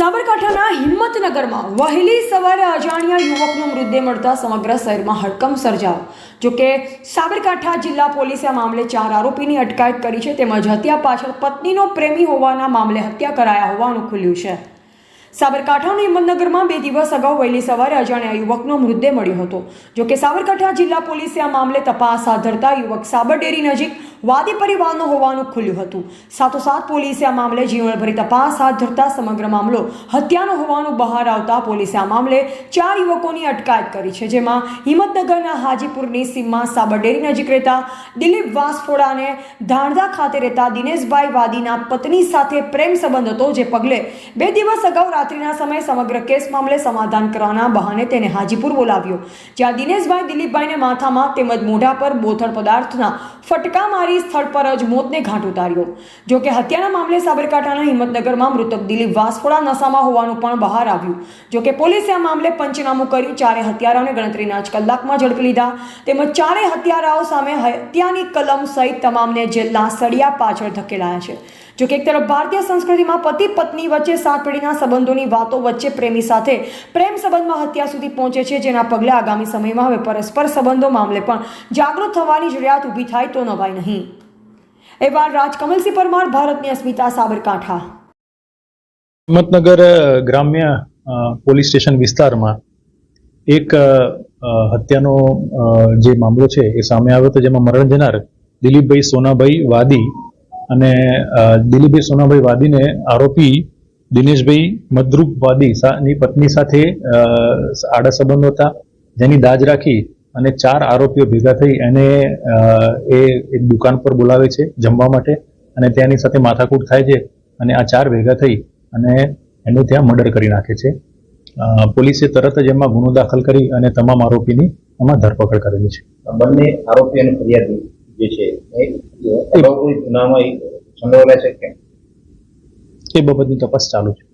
સાબરકાંઠાના હિંમતનગરમાં વહેલી સવારે અજાણ્યા યુવકનો મૃતદેહ મળતા સમગ્ર શહેરમાં હડકંપ સર્જાયો. જોકે સાબરકાંઠા જિલ્લા પોલીસે આ મામલે ચાર આરોપીની અટકાયત કરી છે, તેમજ હત્યા પાછળ પત્નીનો પ્રેમી હોવાના મામલે હત્યા કરાયા હોવાનું ખુલ્યું છે. સાબરકાંઠાના હિંમતનગરમાં બે દિવસ અગાઉ વહેલી સવારે અજાણ્યા યુવકનો મૃતદેહ મળ્યો હતો. જોકે સાબરકાંઠા જિલ્લા પોલીસે આ મામલે તપાસ હાથ ધરતા યુવક સાબરડેરી નજીક વાદી પરિવારનો હોવાનું ખુલ્યું હતું. સાથોસાથ પોલીસે આ મામલે જીવનભરી તપાસ હાથ ધરતા સમગ્ર મામલો હત્યાનો હોવાનું બહાર આવતા પોલીસે આ મામલે ચાર યુવકોની અટકાયત કરી છે, જેમાં હિંમતનગરના હાજીપુરની સીમમાં સાબરડેરી નજીક રહેતા દિલીપ વાસફોડા અને ધાણધા ખાતે રહેતા દિનેશભાઈ વાદીના પત્ની સાથે પ્રેમ સંબંધ હતો, જે પગલે બે દિવસ અગાઉ રાત્રિના સમયે સમગ્ર કેસ મામલે સમાધાન કરવાના બહાને તેને હાજીપુર બોલાવ્યો. જ્યાં દિનેશભાઈ દિલીપભાઈને માથામાં તેમજ મોઢા પર બોથળ પદાર્થના ફટકા મારી સ્થળ પર જ મોતને ઘાટ ઉતાર્યો. જો કે હત્યાના મામલે સાબરકાંઠાના હિંમતનગરમાં મૃતક દિલીપ વાસફોડા નશામાં હોવાનું પણ બહાર આવ્યું. જો કે પોલીસે આ મામલે પંચનામું કર્યું, ચારે હત્યારાઓને ગણતરીના જ કલાકમાં ઝડપી લીધા. તેમજ ચારે હત્યારાઓ સામે હત્યાની કલમ સહિત તમામને જેલના સળિયા પાછળ ધકેલાયા છે. જો એક તરફ ભારતીય સંસ્કૃતિમાં પતિ પત્ની વચ્ચે સાત પેઢીના સંબંધોની વાતો વચ્ચે પ્રેમી સાથે પ્રેમ સંબંધમાં હત્યા સુધી પહોંચે છે, જેના પગલે આગામી સમયમાં હવે પરસ્પર સંબંધો મામલે પણ જાગૃત થવાની જરૂરિયાત ઊભી થાય તો નવાય નહીં. એવા રાજકમલસિંહ પરમાર, ભારતની અસ્મિતા સાબરકાંઠા. હિંમતનગર ગ્રામ્ય પોલીસ સ્ટેશન વિસ્તારમાં એક હત્યાનો જે મામલો છે એ સામે આવ્યો હતો, જેમાં મરણ જનાર દિલીપભાઈ સોનાભાઈ વાદી અને દિલીપભાઈ સોનાભાઈ વાદીને આરોપી દિનેશભાઈ મદરૂપ વાદી સા- પત્ની સાથે આડા સંબંધો હતા. જેની દાજ રાખી અને ચાર આરોપીઓ ભેગા થઈ એને એ એક દુકાન પર બોલાવે છે જમવા માટે અને તેની સાથે માથાકૂટ થાય છે અને આ ચાર ભેગા થઈ અને એનું ત્યાં મર્ડર કરી નાખે છે. પોલીસે તરત જ એમાં ગુનો દાખલ કરી અને તમામ આરોપીની એમાં ધરપકડ કરેલી છે. બંને આરોપી અને ફરિયાદી જે છે એ ગુનામાં સંડોવાયેલા છે કે એ બાબતની તપાસ ચાલુ છે.